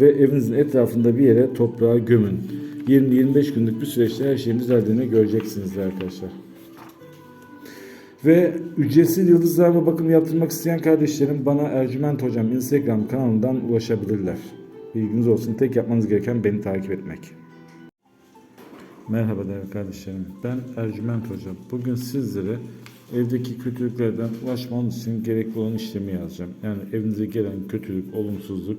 ve evinizin etrafında bir yere toprağa gömün. 20-25 günlük bir süreçte her şeyin düzeldiğini göreceksiniz arkadaşlar. Ve ücretsiz yıldızlarla bakım yaptırmak isteyen kardeşlerim bana Ercüment Hocam Instagram kanalından ulaşabilirler. Bilginiz olsun tek yapmanız gereken beni takip etmek. Merhaba değerli kardeşlerim. Ben Ercüment Hocam. Bugün sizlere evdeki kötülüklerden ulaşmanız için gerekli olan işlemi yazacağım. Yani evinize gelen kötülük, olumsuzluk